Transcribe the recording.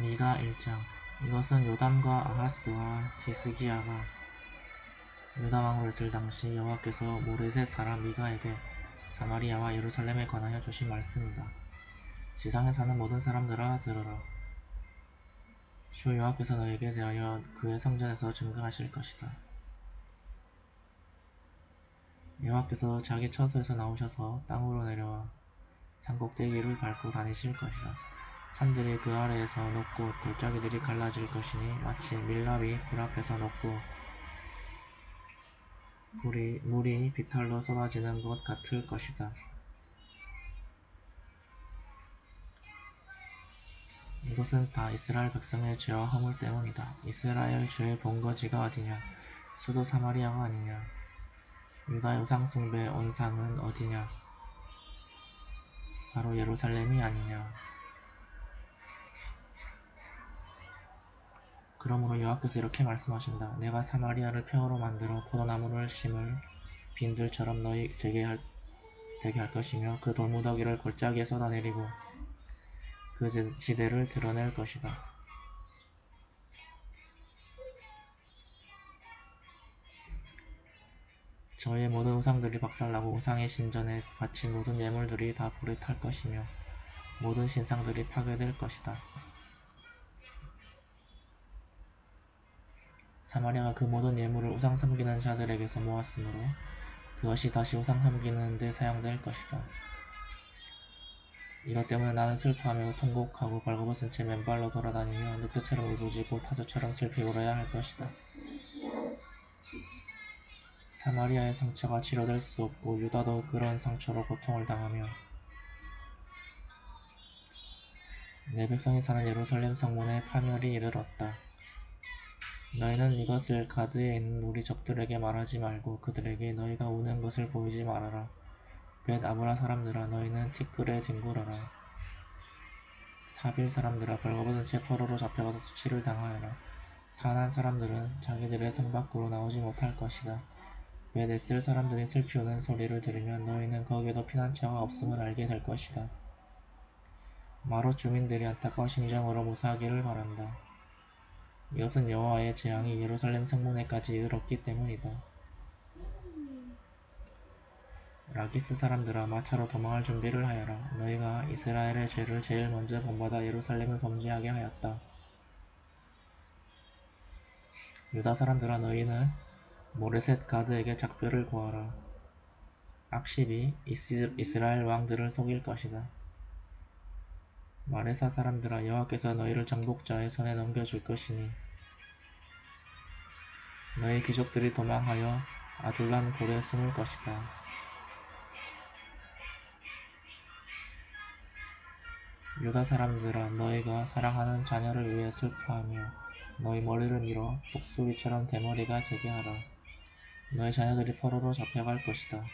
미가 1장 이것은 요담과 아하스와 히스기야가 유다 왕으로 있을 당시 여호와께서 모레셋 사람 미가에게 사마리아와 예루살렘에 관하여 주신 말씀이다. 지상에 사는 모든 사람들아 들으라. 주 여호와께서 너에게 대하여 그의 성전에서 증거하실 것이다. 여호와께서 자기 처소에서 나오셔서 땅으로 내려와 산꼭대기를 밟고 다니실 것이다. 산들이 그 아래에서 녹고 골짜기들이 갈라질 것이니 마치 밀랍이 불 앞에서 녹고 불이, 물이 비탈로 쏟아지는 것 같을 것이다. 이것은 다 이스라엘 백성의 죄와 허물 때문이다. 이스라엘 죄의 본거지가 어디냐? 수도 사마리아가 아니냐? 유다의 우상숭배 온상은 어디냐? 바로 예루살렘이 아니냐? 그러므로 여호와께서 이렇게 말씀하신다. 내가 사마리아를 폐허로 만들어 포도나무를 심을 빈들처럼 너희 되게 할, 되게 할 것이며 그 돌무더기를 골짜기에 쏟아내리고 그 지- 지대를 드러낼 것이다. 저의 모든 우상들이 박살나고 우상의 신전에 바친 모든 예물들이 다 불에 탈 것이며 모든 신상들이 파괴될 것이다. 사마리아가 그 모든 예물을 우상 섬기는 자들에게서 모았으므로 그것이 다시 우상 섬기는 데 사용될 것이다. 이것 때문에 나는 슬퍼하며 통곡하고 벌거벗은 채 맨발로 돌아다니며 늑대처럼 울부짖고 타조처럼 슬피 울어야 할 것이다. 사마리아의 상처가 치료될 수 없고 유다도 그런 상처로 고통을 당하며 내 백성이 사는 예루살렘 성문에 파멸이 이르렀다. 너희는 이것을 가드에 있는 우리 적들에게 말하지 말고 그들에게 너희가 우는 것을 보이지 말아라. 벳 아브라 사람들아 너희는 티끌에 뒹굴어라. 사빌 사람들아 벌거벗은 채 포로로 잡혀가서 수치를 당하여라. 산한 사람들은 자기들의 성 밖으로 나오지 못할 것이다. 벳 에셀 사람들이 슬피 우는 소리를 들으면 너희는 거기에도 피난처가 없음을 알게 될 것이다. 마롯 주민들이 안타까운 심정으로 무사하기를 바란다. 이것은 여호와의 재앙이 예루살렘 성문에까지 이르렀기 때문이다. 라기스 사람들아 마차로 도망할 준비를 하여라. 너희가 이스라엘의 죄를 제일 먼저 본받아 예루살렘을 범죄하게 하였다. 유다 사람들아 너희는 모레셋 가드에게 작별을 구하라. 악십이 이스, 이스라엘 왕들을 속일 것이다. 마레사 사람들아 여호와께서 너희를 정복자의 손에 넘겨줄 것이니 너희 귀족들이 도망하여 아둘람 굴에 숨을 것이다. 유다 사람들아 너희가 사랑하는 자녀를 위해 슬퍼하며 너희 머리를 밀어 독수리처럼 대머리가 되게 하라. 너희 자녀들이 포로로 잡혀갈 것이다.